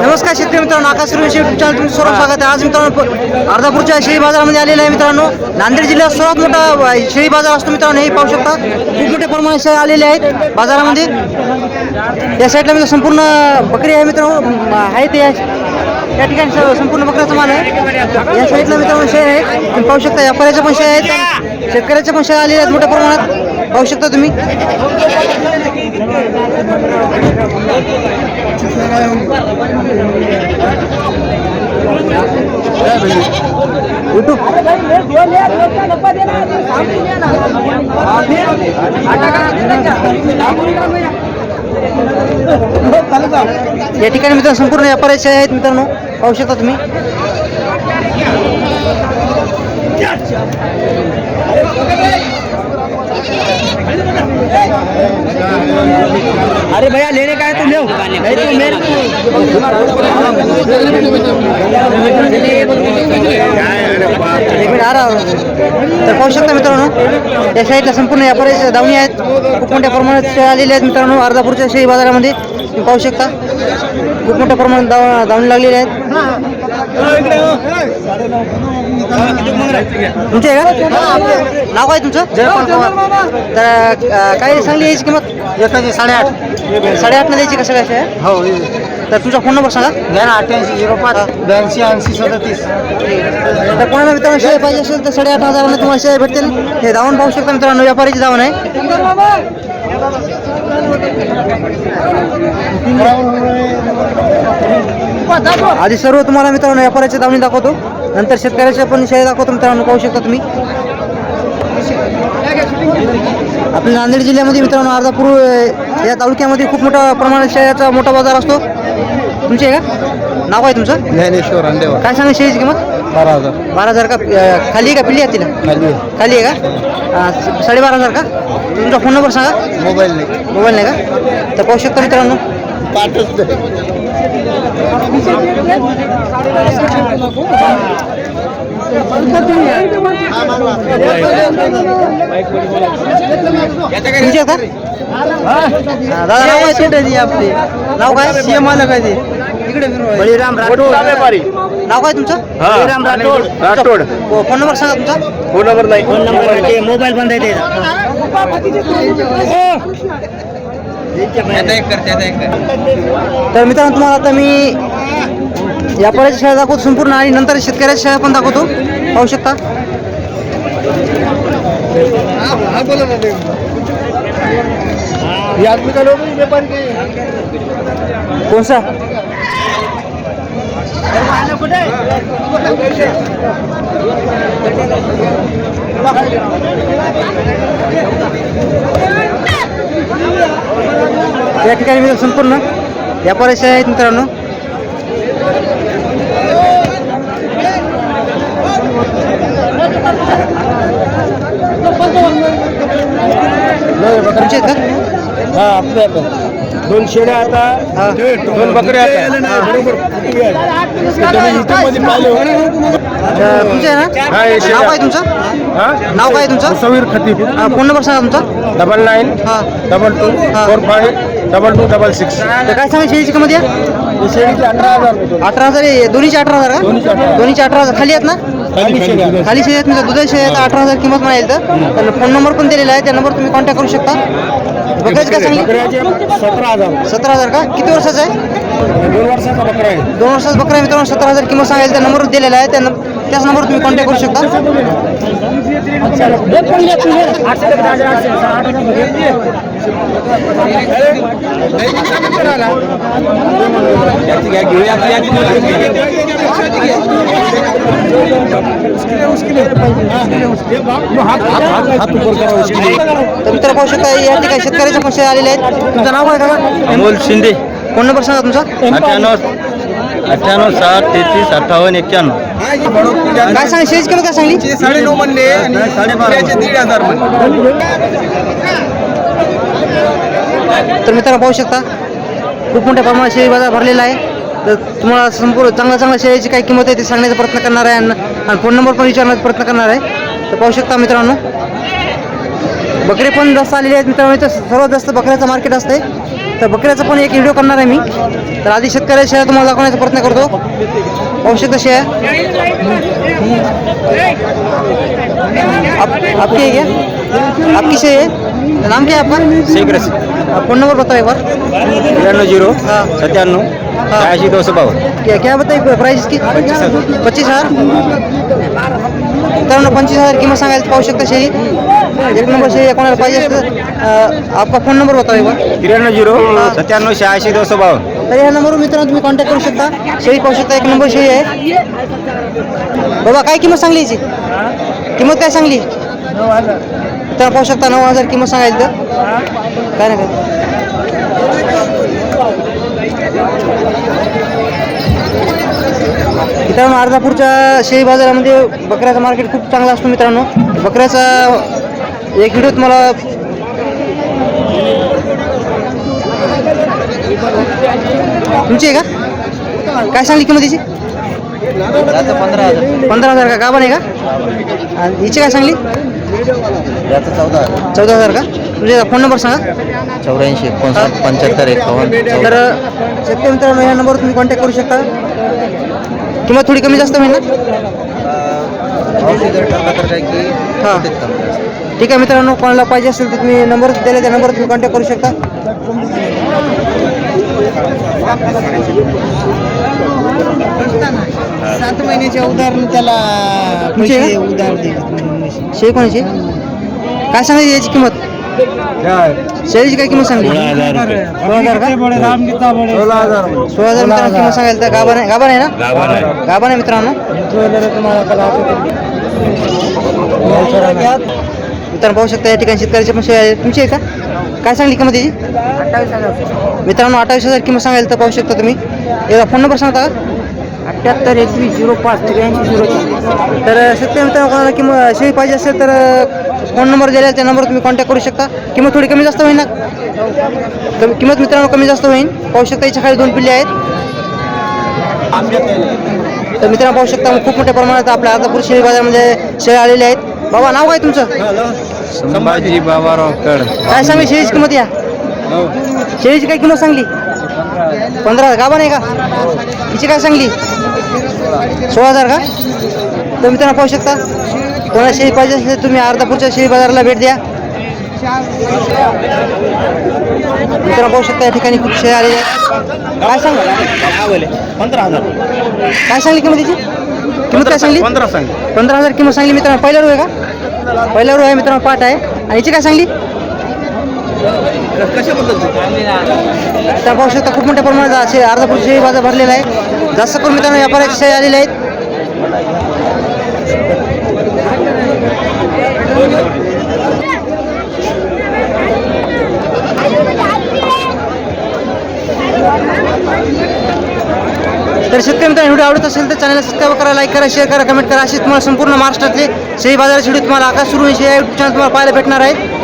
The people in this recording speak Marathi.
नमस्कार शेतकरी मित्रांनो आकाश रुई युट्यूब चॅनल तुमचं सर्व स्वागत आहे. आज मित्रांनो अर्धापूरच्या शेळी बाजारामध्ये आलेला आहे मित्रांनो. नांदेड जिल्ह्यात सर्वात मोठा शेळी बाजार असतो मित्रांनो हे पाहू शकता. खूप मोठ्या प्रमाणात शेळ्या आलेल्या आहेत बाजारामध्ये. या साईडला मित्र संपूर्ण बकरी आहे मित्रांनो आहे ते या ठिकाणी स- संपूर्ण बकऱ्याचा माल आहे. या साईडला मित्रांनो शेळ आहे तुम्ही पाहू शकता व्यापाऱ्याच्या पण आहेत. शेतकऱ्याच्या पण शेळ्या आलेल्या आहेत मोठ्या प्रमाणात. पाहू शकता तुम्ही. युट्यूब या ठिकाणी मित्रांनो संपूर्ण व्यापाराचे आहेत मित्रांनो. पाहू शकता तुम्ही. अरे भैया लेने का है तुम लो नहीं तो मेरे एक मिनिट आ रहा हूं. तर पाहू शकता मित्रांनो या साईडला संपूर्ण व्यापारी दावणी आहेत खूप मोठ्या प्रमाणात शेळ्या आलेल्या आहेत मित्रांनो अर्धापूरच्या शेळी बाजारामध्ये तुम्ही पाहू शकता खूप मोठ्या प्रमाणात दाव दावणी लागलेल्या आहेत तुमचे आहे का? नाव काय तुमचं? तर अं, काय सांगली याची किंमत? एकाची साडेआठ. साडेआठला द्यायची कसं काय आहे हो तर तुमचा फोन नंबर सांगा. घ्या ना अठ्ठ्याऐंशी झिरो पाच ब्याऐंशी ऐंशी सदतीस. तर कोणाला मित्रांनो शेअर पाहिजे असेल तर साडेआठ हजारानं तुम्हाला शेअर भेटतील. हे धावून पाहू शकता मित्रांनो व्यापारीची धावण आहे. आधी सर्व तुम्हाला मित्रांनो व्यापाऱ्याची दावणी दाखवतो. नंतर शेतकऱ्याच्या पण शेळ्या दाखवतो मित्रांनो पाहू शकता तुम्ही. आपल्या नांदेड जिल्ह्यामध्ये मित्रांनो अर्धापूर या तालुक्यामध्ये खूप मोठा प्रमाणात शेळ्याचा मोठा बाजार असतो. तुमचे आहे का? नाव आहे तुमचं? ज्ञानेश्वर अंडेवर काय सांगा शेळीची किंमत? बारा हजार. बारा हजार का? खाली आहे का? पिल्ली आहे तिला? खाली खाली आहे का? साडेबारा हजार का? तुमचा फोन नंबर सांगा. मोबाईल नाही. मोबाईल नाही का? तर पाहू शकता मित्रांनो. पाठच तुमची का हा, दादा नाव काय तुमचं? आपली नाव काय? सीएम आलं काय ते? बळीराम राठोड. नाव काय तुमचं? बळीराम राठोड. राठोड हो, फोन नंबर सांगा तुमचा. फोन नंबर नाही. फोन नंबर मोबाईल बंद आहे तर मित्रांनो तुम्हाला आता मी व्यापाऱ्याची शाळा दाखवतो संपूर्ण आणि नंतर शेतकऱ्याच्या शाळा पण दाखवतो. पाहू शकता. कोणसा या ठिकाणी मी संपूर्ण व्यापाऱ्याचे आहेत मित्रांनो. तुमचे आहेत का? हा आपल्या दोन शेड्या आता. दोन बकऱ्या आता. तर तुमचे आहे ना शेळ्या. नाव काय तुमचं हा नाव काय तुमचं सवीर खतीब हा, फोन नंबर सांगा तुमचा डबल नाईन हा डबल टू हा. Four five double two double six तर काय सांगा शेळीची किंमत या शेळीचे अठरा हजार रुपये. अठरा हजार आहे. दोन्हीचे अठरा हजार दोन्हीचे का अठरा. दोन्हीचे अठरा हजार खाली आहेत ना खाली शेळ्या. खाली शेळी आहेत म्हणजे दुधाची शेळी आहेत अठरा हजार किंमत मिळेल तर फोन नंबर पण दिलेला आहे त्या नंबर तुम्ही कॉन्टॅक्ट करू शकता काय सांगली बकऱ्याचे सतरा हजार सतरा हजार का किती वर्षाचा आहे दोन वर्षाचा बकरा आहे. दोन वर्षाचा बकरा आहे. मित्रांनो सतरा हजार किंमत सांगायला त्या नंबर दिलेला आहे. त्या त्याच नंबर तुम्ही कॉन्टॅक्ट करू शकता. तर मित्र पाहू शकता या ठिकाणी शेतकऱ्याच्या शेळ्या आलेल्या आहेत. तुमचं नाव काय का अमोल शिंदे. फोन नंबर सांगा तुमचा? अठ्ठ्याण्णव अठ्ठ्याण्णव सात तेहतीस अठ्ठावन्न एक्क्याण्णव. काय सांग शेळीची किंमत काय सांगली? साडे नऊ म्हणले साडेबारा दीड हजार तर मित्रांनो पाहू शकता खूप मोठ्या प्रमाणात शेळी बाजार भरलेला आहे. तर तुम्हाला संपूर्ण चांगल्या चांगल्या शेळीची काय किंमत आहे ते सांगण्याचा प्रयत्न करणार आहे आणि आणि फोन नंबर पण विचारण्याचा प्रयत्न करणार आहे. तर पाहू शकता मित्रांनो बकरे पण जास्त आलेले आहेत मित्रांनो इथं सर्वात जास्त बकऱ्याचं मार्केट असते तर बकऱ्याचा पण एक व्हिडिओ करणार आहे मी. तर आधी शेतकऱ्या शेळ्या तुम्हाला दाखवण्याचा प्रयत्न करतो. शकता शेळ्या आप, आपकी है क्या? आपकी से है नाम क्या है आपका? शेख फोन नंबर बताओ एक बार. त्र्याण्णव झिरो हाँ. सत्त्याण्णव शहाऐंशी दोनशे बावन्न. क्या क्या बताइए प्राइस इसकी पच्चीस हजार. पच्चीस हजार मित्रांनो पंचवीस हजार किंमत सांगायला पाहू शकता शेळी. एक नंबर शेळी कोणाला पाहिजे असेल तर, अं, आपका फोन नंबर बताओ एक बार। त्र्याण्णव झिरो सत्त्याण्णव शहाऐंशी दोनशे बावन्न तर ह्या नंबरवर मित्रांनो तुम्ही कॉन्टॅक्ट करू शकता। शेळी पाहू शकता एक नंबर शेळी आहे बाबा काय किंमत सांगली याची? किंमत काय सांगली? तर पाहू शकता नऊ हजार किंमत सांगायची तर. काय ना काय मित्रांनो अर्धापूरच्या शेळी बाजारामध्ये बकऱ्याचा मार्केट खूप चांगला असतो मित्रांनो. बकऱ्याचा एक व्हिडिओ तुम्हाला तुमची आहे का? काय सांगली किंमत तिची पंधरा हजार. पंधरा हजार का? गाभण आहे का? आणि हिची काय सांगली? चौदा चौदा हजार का? तुझे फोन नंबर सांगा. चौऱ्याऐंशी एकोणसाठ पंच्याहत्तर एकावन्न तर शेतकरी मित्रांनो या नंबरवर तुम्ही कॉन्टॅक्ट करू शकता. किंमत थोडी कमी जास्त होईल ना? हां. ठीक आहे मित्रांनो कोणाला पाहिजे असेल तर तुम्ही नंबर दिले त्या नंबरवर तुम्ही कॉन्टॅक्ट करू शकता. सात महिन्याच्या उधार त्याला तुमची का? दिले शेळी कोणाची? काय सांगायची याची किंमत? शेळीची काय किंमत सांगली? सोळा हजार का? सोळा हजार. मित्रांनो किंमत सांगायला तर गाभण आहे गाभण आहे ना? गाभण आहे मित्रांनो. मित्रांनो पाहू शकता या ठिकाणी शेतकऱ्याची पण शेळी आहे तुमची आहे का? काय सांगली किंमत याची? मित्रांनो अठ्ठावीस हजार किंमत सांगायला तर पाहू शकता तुम्ही. एकदा फोन नंबर सांगता का? अठ्याहत्तर एकवीस झिरो पाच त्र्याऐंशी झिरो तर शेतकरी मित्रांनो कोणाला किंमत शेळी पाहिजे असेल तर फोन नंबर आहे, त्या नंबरवर तुम्ही कॉन्टॅक्ट करू शकता. किंमत थोडी कमी जास्त होईल ना? कमी किंमत मित्रांनो कमी जास्त होईल. पाहू शकता याच्या खाली दोन पिल्ले आहेत. तर मित्रांनो पाहू शकता खूप मोठ्या प्रमाणात आपल्या अर्धापूर शेळी बाजारामध्ये शेळ्या आलेल्या आहेत. बाबा नाव काय तुमचं? संभाजी बाबाराव कड काय सांगली शेळीची किंमत या? शेळीची काय किंमत सांगली? पंधरा गाभा नाही का? हिची काय सांगली? सोळा हजार का? तर मित्रांनो पाहू शकता. कोणाला शेळी पाहिजे असेल तर तुम्ही अर्धापूरच्या शेळी बाजाराला भेट द्या. मित्रांनो पाहू शकता या ठिकाणी खूप शेळ्या आलेल्या आहेत. काय सांग पंधरा हजार. काय सांगली किंमत तिची किंमत काय सांगली? पंधरा सांग पंधरा हजार किंमत सांगली मित्रांनो. पहिल्या रू आहे का? पहिल्या रू आहे मित्रांनो पाठ आहे. आणि हिची काय सांगली? तर पाहू शकता खूप मोठ्या प्रमाणात असे अर्धापूर शेळी बाजार भरलेला आहे जास्त करून मित्रांनो व्यापाराचे शेळी आलेले आहेत. तर शेतकरी मित्रांनो व्हिडिओ आवडत असेल तर चॅनलला सबस्क्राईब करा लाईक करा शेअर करा कमेंट करा. अशी तुम्हाला संपूर्ण महाराष्ट्रातले शेही बाजाराची व्हिडिओ तुम्हाला आकाश सुरू या यूट्यूब चॅनल तुम्हाला पाहायला भेटणार आहे